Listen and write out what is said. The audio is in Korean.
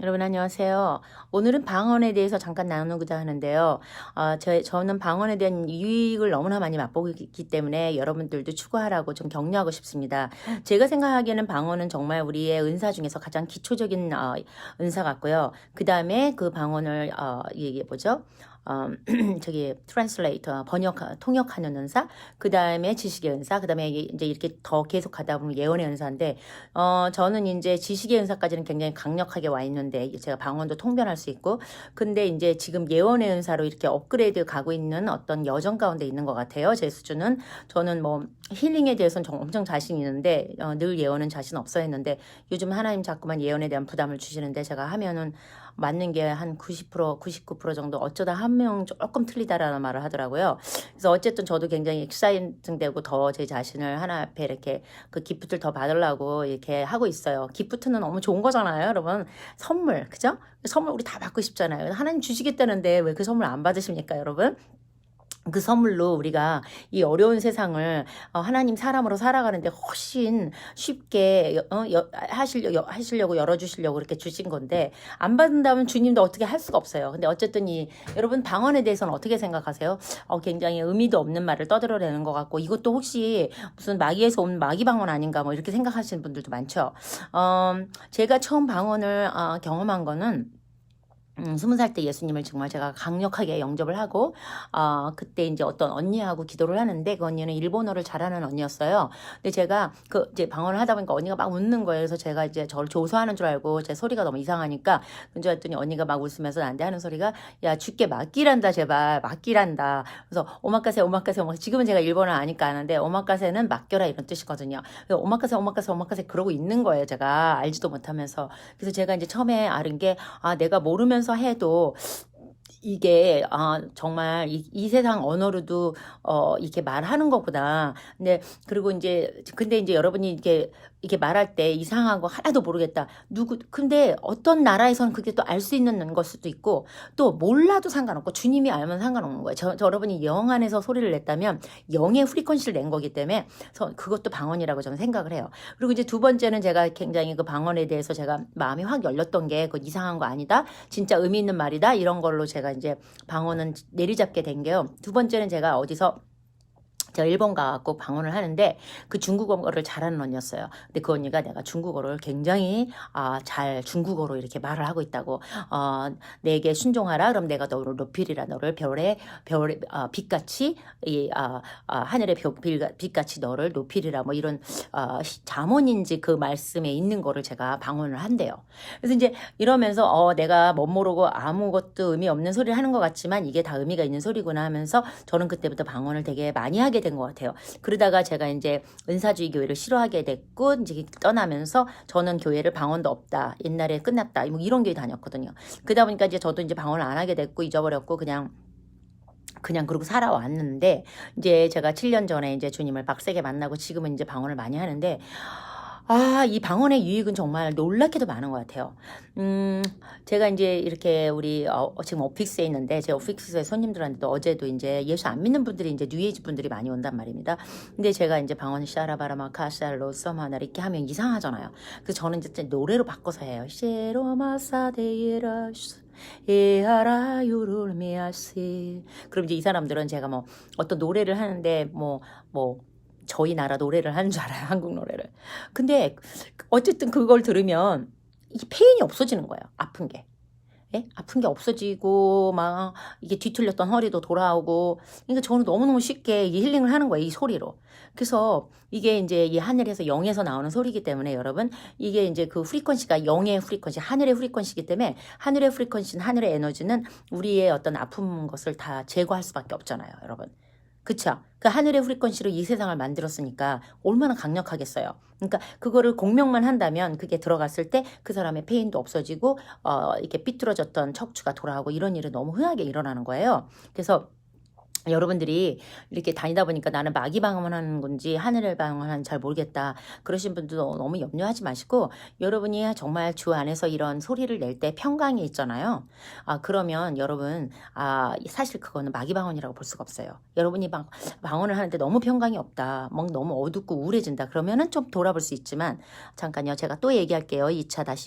여러분 안녕하세요. 오늘은 방언에 대해서 잠깐 나누고자 하는데요. 어, 저, 저는 방언에 대한 유익을 너무나 많이 맛보고 있기 때문에 여러분들도 추구하라고 좀 격려하고 싶습니다. 제가 생각하기에는 방언은 정말 우리의 은사 중에서 가장 기초적인 어, 은사 같고요. 그 다음에 그 방언을 어, 이게 뭐죠? 어, 저기 트랜슬레이터 번역 통역하는 은사, 그 다음에 지식의 은사, 그 다음에 이제 이렇게 더 계속 가다 보면 예언의 은사인데, 어 저는 이제 지식의 은사까지는 굉장히 강력하게 와 있는데 제가 방언도 통변할 수 있고, 근데 이제 지금 예언의 은사로 이렇게 업그레이드 가고 있는 어떤 여정 가운데 있는 것 같아요. 제 수준은 저는 뭐 힐링에 대해서는 정- 엄청 자신 있는데 어, 늘 예언은 자신 없어 했는데 요즘 하나님 자꾸만 예언에 대한 부담을 주시는데 제가 하면은 맞는 게 한 90% 99% 정도 어쩌다 한명 조금 틀리다라는 말을 하더라고요. 그래서 어쨌든 저도 굉장히 익사이팅 되고 더 제 자신을 하나 앞에 이렇게 그 기프트를 더 받으려고 이렇게 하고 있어요. 기프트는 너무 좋은 거잖아요, 여러분. 선물, 그죠? 선물 우리 다 받고 싶잖아요. 하나님 주시겠다는데 왜 그 선물 안 받으십니까, 여러분? 그 선물로 우리가 이 어려운 세상을 어, 하나님 사람으로 살아가는데 훨씬 쉽게 여- 어, 여- 하시려, 여- 하시려고 열어주시려고 이렇게 주신 건데 안 받는다면 주님도 어떻게 할 수가 없어요. 근데 어쨌든 이 여러분 방언에 대해서는 어떻게 생각하세요? 어, 굉장히 의미도 없는 말을 떠들어내는 것 같고 이것도 혹시 무슨 마귀에서 온 마귀 방언 아닌가 뭐 이렇게 생각하시는 분들도 많죠. 어, 제가 처음 방언을 어, 경험한 거는 음, 스무 살때 예수님을 정말 제가 강력하게 영접을 하고, 어, 그때 이제 어떤 언니하고 기도를 하는데, 그 언니는 일본어를 잘하는 언니였어요. 근데 제가 그 이제 방언을 하다 보니까 언니가 막 웃는 거예요. 그래서 제가 이제 저를 조소하는 줄 알고 제 소리가 너무 이상하니까, 근데 했더니 언니가 막 웃으면서 나한테 하는 소리가, 야, 죽게 맞기란다, 제발. 맞기란다. 그래서 오마카세, 오마카세, 오마카세. 지금은 제가 일본어 아니까 아는데, 오마카세는 맡겨라 이런 뜻이거든요. 그래서 오마카세, 오마카세, 오마카세 그러고 있는 거예요. 제가 알지도 못하면서. 그래서 제가 이제 처음에 알은 게, 아, 내가 모르면서 해도 이게 아 정말 이, 이 세상 언어로도 어 이렇게 말하는 거구나. 근데 그리고 이제 근데 이제 여러분이 이렇게 이렇게 말할 때 이상한 거 하나도 모르겠다. 누구 근데 어떤 나라에서는 그게 또 알 수 있는 걸 수도 있고 또 몰라도 상관없고 주님이 알면 상관없는 거예요. 저, 저 여러분이 영 안에서 소리를 냈다면 영의 프리퀀시를 낸 거기 때문에 서- 그것도 방언이라고 저는 생각을 해요. 그리고 이제 두 번째는 제가 굉장히 그 방언에 대해서 제가 마음이 확 열렸던 게 그 이상한 거 아니다. 진짜 의미 있는 말이다. 이런 걸로 제가 이제 방언은 내리잡게 된 게요. 두 번째는 제가 어디서 제가 일본 가갖고 방언을 하는데 그 중국어를 잘하는 언니였어요. 근데 그 언니가 내가 중국어를 굉장히 아, 잘 중국어로 이렇게 말을 하고 있다고 어, 내게 순종하라. 그럼 내가 너를 높이리라. 너를 별의 별의 아, 빛같이 이 아, 아, 하늘의 별- 빛- 빛같이 너를 높이리라. 뭐 이런 어, 시- 잠언인지 그 말씀에 있는 거를 제가 방언을 한대요. 그래서 이제 이러면서 어 내가 못 모르고 아무것도 의미 없는 소리를 하는 것 같지만 이게 다 의미가 있는 소리구나 하면서 저는 그때부터 방언을 되게 많이 하게 된 것 같아요. 그러다가 제가 이제 은사주의 교회를 싫어하게 됐고 이제 떠나면서 저는 교회를 방언도 없다. 옛날에 끝났다. 뭐 이런 교회 다녔거든요. 그러다 보니까 이제 저도 이제 방언을 안 하게 됐고 잊어버렸고 그냥 그냥 그러고 살아왔는데 이제 제가 7년 전에 이제 주님을 빡세게 만나고 지금은 이제 방언을 많이 하는데 아, 이 방언의 유익은 정말 놀랍게도 많은 것 같아요. 음, 제가 이제 이렇게 우리 어, 지금 오픽스에 있는데 제 오픽스의 손님들한테도 어제도 이제 예수 안 믿는 분들이 이제 뉴에이지 분들이 많이 온단 말입니다. 근데 제가 이제 방언 샤라바라마 카 샬로 서마나 이렇게 하면 이상하잖아요. 그래서 저는 이제 노래로 바꿔서 해요. 셰로마사데이라 에아라 유르미아시 그럼 이제 이 사람들은 제가 뭐 어떤 노래를 하는데 뭐뭐 저희 나라 노래를 하는 줄 알아요. 한국 노래를. 근데 어쨌든 그걸 들으면 이 페인이 없어지는 거예요. 아픈 게. 예? 아픈 게 없어지고 막 이게 뒤틀렸던 허리도 돌아오고 그러니까 저는 너무너무 쉽게 이 힐링을 하는 거예요. 이 소리로. 그래서 이게 이제 이 하늘에서 영에서 나오는 소리이기 때문에 여러분 이게 이제 그 프리퀀시가 영의 프리퀀시, 하늘의 프리퀀시이기 때문에 하늘의 프리퀀시는 하늘의 에너지는 우리의 어떤 아픈 것을 다 제거할 수밖에 없잖아요, 여러분. 그쵸? 그 하늘의 프리퀀시로 이 세상을 만들었으니까 얼마나 강력하겠어요. 그러니까 그거를 공명만 한다면 그게 들어갔을 때 그 사람의 페인도 없어지고 어 이렇게 삐뚤어졌던 척추가 돌아오고 이런 일은 너무 흔하게 일어나는 거예요. 그래서 여러분들이 이렇게 다니다 보니까 나는 마귀 방언하는 건지 하늘의 방언하는 잘 모르겠다. 그러신 분들도 너무 염려하지 마시고 여러분이 정말 주 안에서 이런 소리를 낼 때 평강이 있잖아요. 아 그러면 여러분 아 사실 그거는 마귀 방언이라고 볼 수가 없어요. 여러분이 방, 방언을 하는데 너무 평강이 없다. 막 너무 어둡고 우울해진다. 그러면은 좀 돌아볼 수 있지만 잠깐요. 제가 또 얘기할게요. 2차 다시